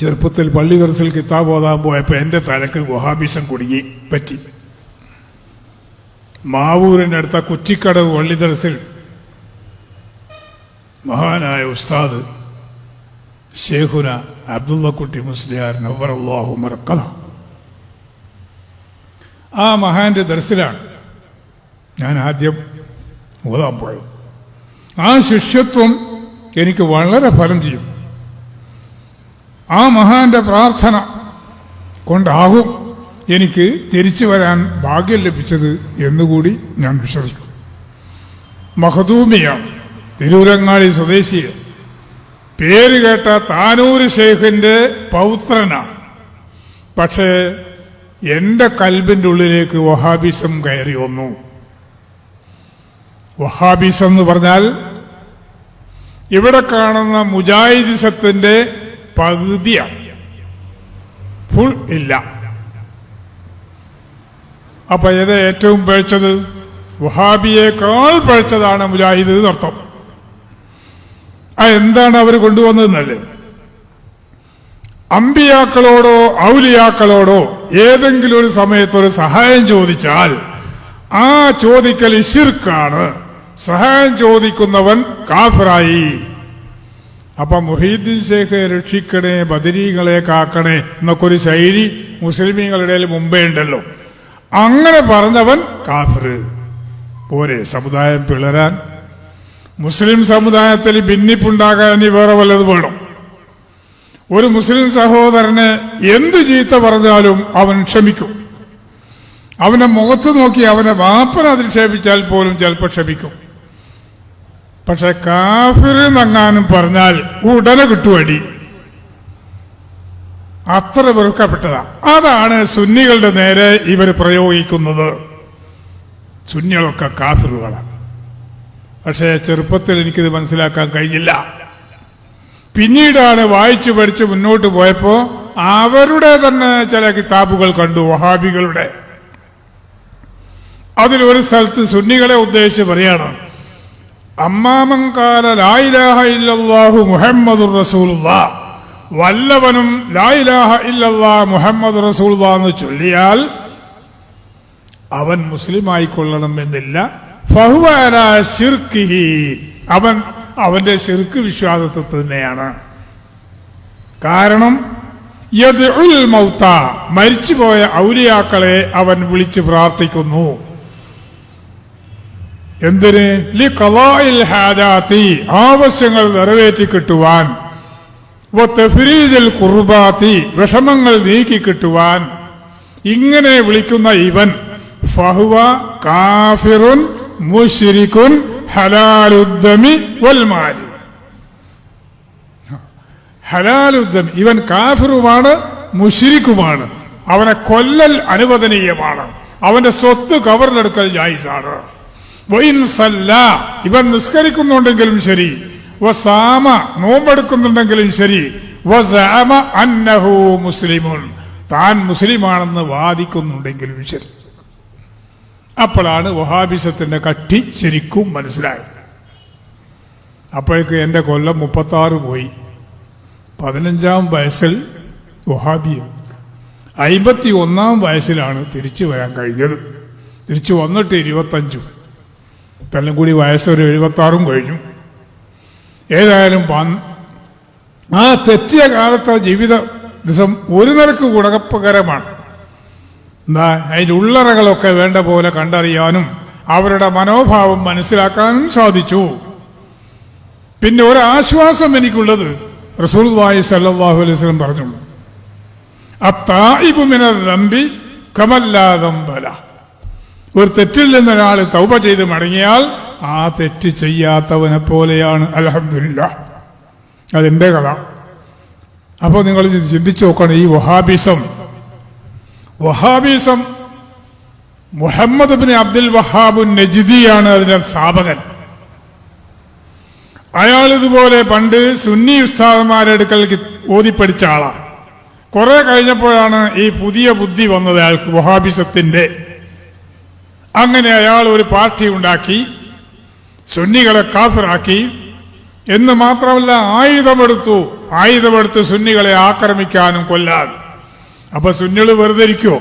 ചെറുപ്പത്തിൽ പള്ളി ദർസിൽ കിതാബ് ഓതാൻ പോയപ്പോൾ എന്റെ തലക്ക് വഹാബിസം കുടുങ്ങി പറ്റി. മാവൂരിനടുത്ത കുറ്റിക്കടവ് പള്ളി ദർസിൽ മഹാനായ ഉസ്താദ് ഷേഖുന അബ്ദുള്ളക്കുട്ടി മുസ്ലിയാർ അള്ളാഹു മറക്കഥ ആ മഹാന്റെ ദർസിലാണ് ഞാൻ ആദ്യം ഓതാൻ പോയത്. ആ ശിഷ്യത്വം എനിക്ക് വളരെ ഫലം ചെയ്യും. ആ മഹാന്റെ പ്രാർത്ഥന കൊണ്ടാകും എനിക്ക് തിരിച്ചു വരാൻ ഭാഗ്യം ലഭിച്ചത് എന്നുകൂടി ഞാൻ വിശ്വസിക്കും മഹദൂമിയ തിരൂരങ്ങാടി സ്വദേശിയ. പേര് കേട്ട താനൂർ ഷെയ്ഖിന്റെ പൗത്രനാണ്. പക്ഷേ എന്റെ കൽബിന്റെ ഉള്ളിലേക്ക് വഹാബിസം കയറി വന്നു. വഹാബിസം എന്ന് പറഞ്ഞാൽ ഇവിടെ കാണുന്ന മുജാഹിദിസത്തിന്റെ പകുതിയാണ് ഫുൾ ഇല്ല. അപ്പൊ ഏത് ഏറ്റവും പഴച്ചത്? വഹാബിയേക്കാൾ പഴച്ചതാണ് മുജാഹിദ് എന്നർത്ഥം ആ എന്താണ് അവർ കൊണ്ടുവന്നതെന്നല്ലേ? അമ്പിയാക്കളോടോ ഔലിയാക്കളോടോ ഏതെങ്കിലും ഒരു സമയത്ത് ഒരു സഹായം ചോദിച്ചാൽ ആ ചോദിക്കൽ ഇഷിർക്കാണ് സഹായം ചോദിക്കുന്നവൻ കാഫറായി. അപ്പൊ മുഹീദ്ദീൻ ഷേഖ് രക്ഷിക്കണേ ബദരീകളെ കാക്കണേ എന്നൊക്കെ ഒരു ശൈലി മുസ്ലിമീങ്ങളുടെ മുമ്പേ ഉണ്ടല്ലോ. അങ്ങനെ പറഞ്ഞവൻ കാഫിർ പോരെ സമുദായം പിളരാൻ. മുസ്ലിം സമുദായത്തിൽ ഭിന്നിപ്പുണ്ടാകാൻ ഇനി വേറെ വല്ലത് വേണം? ഒരു മുസ്ലിം സഹോദരനെ എന്ത് ചീത്ത പറഞ്ഞാലും അവൻ ക്ഷമിക്കും. അവനെ മുഖത്ത് നോക്കി അവനെ വാപ്പന അധിക്ഷേപിച്ചാൽ പോലും ചിലപ്പോൾ ക്ഷമിക്കും. പക്ഷെ കാഫിർ എന്നങ്ങാനും പറഞ്ഞാൽ ഉടനെ കിട്ടുവടി. അത്ര വെറുക്കപ്പെട്ടതാ. അതാണ് സുന്നികളുടെ നേരെ ഇവർ പ്രയോഗിക്കുന്നത്. സുന്നികളൊക്കെ കാഫിറുകളാണ് പക്ഷേ ചെറുപ്പത്തിൽ എനിക്കിത് മനസ്സിലാക്കാൻ കഴിഞ്ഞില്ല. പിന്നീടാണ് വായിച്ചു പഠിച്ച് മുന്നോട്ട് പോയപ്പോ അവരുടെ തന്നെ ചില കിതാബുകൾ കണ്ടു വഹാബികളുടെ. അതിലൊരു സ്ഥലത്ത് സുന്നികളെ ഉദ്ദേശിച്ച് പറയാണ് അമ്മാമങ്കാല ലായിലാഹ ഇല്ലാഹു മുഹമ്മദുർ റസൂലുള്ള. വല്ലവനും ലായിലാഹ ഇല്ലല്ലാ മുഹമ്മദ് റസൂലുള്ള എന്ന് ചൊല്ലിയാൽ അവൻ മുസ്ലിം ആയിക്കൊള്ളണം എന്നില്ല അവൻ അവന്റെ ശിർക്ക് വിശ്വാസത്തിൽ തന്നെയാണ്. കാരണം മരിച്ചുപോയ ഔലിയാക്കളെ അവൻ വിളിച്ച് പ്രാർത്ഥിക്കുന്നു. എന്തിന്? ആവശ്യങ്ങൾ നിറവേറ്റി കിട്ടുവാൻ കുർബാത്തി വിഷമങ്ങൾ നീക്കി കിട്ടുവാൻ ഇങ്ങനെ വിളിക്കുന്ന ഇവൻ ഫഹുവ കാഫിറുൻ മുശ്രിക്കുൻ ഹലാലുദ്ദമി വൽമാലി ഹലാലുദ്ദമി ഇവൻ കാഫിറുമാണ് മുഷിരിക്കുമാണ് അവനെ കൊല്ലൽ അനുവദനീയമാണ്. അവന്റെ സ്വത്ത് കവർന്നെടുക്കൽ ജായിസാണ്. ഇവൻ നിസ്കരിക്കുന്നുണ്ടെങ്കിലും ശരി. വസാമ നോമ്പെടുക്കുന്നുണ്ടെങ്കിലും ശരി. വസാമ അന്നഹു മുസ്ലിമുൻ. താൻ മുസ്ലിമാണെന്ന് വാദിക്കുന്നുണ്ടെങ്കിലും ശരി. അപ്പോഴാണ് വഹാബിസത്തിന്റെ കട്ടി ശരിക്കും മനസ്സിലായത്. അപ്പോഴേക്ക് എന്റെ കൊല്ലം മുപ്പത്താറ് പോയി. പതിനഞ്ചാം വയസ്സിൽ വഹാബി അയിമ്പത്തി ഒന്നാം വയസ്സിലാണ് തിരിച്ചു വരാൻ കഴിഞ്ഞത്. തിരിച്ചു വന്നിട്ട് ഇരുപത്തഞ്ചും. ഇപ്പെല്ലാം കൂടി വയസ്സൊരു എഴുപത്താറും കഴിഞ്ഞു. ഏതായാലും ആ തെറ്റിയ കാലത്തെ ജീവിത ദിവസം ഒരു നിലയ്ക്ക് ഗുണകപ്പകരമാണ് എന്താ അതിന്റെ ഉള്ളറകളൊക്കെ വേണ്ട പോലെ കണ്ടറിയാനും അവരുടെ മനോഭാവം മനസ്സിലാക്കാനും സാധിച്ചു. പിന്നെ ഒരാശ്വാസം എനിക്കുള്ളത് റസൂൽ വായി സല്ലാഹു അലൈഹി സ്വലം പറഞ്ഞുള്ളൂ. അത്തായിബുമിന നമ്പി കമല്ലാതമ്പല ഒരു തെറ്റിൽ നിന്ന് ഒരാൾ തൗപ ചെയ്ത് മടങ്ങിയാൽ ആ തെറ്റ് ചെയ്യാത്തവനെ പോലെയാണ്. അലഹമില്ല അതെന്റെ കഥ. അപ്പോൾ നിങ്ങൾ ചിന്തിച്ചു നോക്കണം ഈ Wahhabism. Wahhabism Muhammad bin Abdul Wahhab നജിദിയാണ് അതിന്റെ സ്ഥാപകൻ. അയാൾ ഇതുപോലെ പണ്ട് സുന്നി ഉസ്താദന്മാരെ അടുക്കൽ ഓതിപ്പടിച്ച ആളാണ് കുറെ കഴിഞ്ഞപ്പോഴാണ് ഈ പുതിയ ബുദ്ധി വന്നത് അയാൾക്ക് വഹാബിസത്തിന്റെ. അങ്ങനെ അയാൾ ഒരു പാർട്ടി ഉണ്ടാക്കി സുന്നികളെ കാഫിറാക്കി എന്ന് മാത്രമല്ല ആയുധമെടുത്തു. ആയുധമെടുത്ത് സുന്നികളെ ആക്രമിക്കാനും കൊല്ലാനും അപ്പൊ സുന്നികൾ വെറുതെ ഇരിക്കുമോ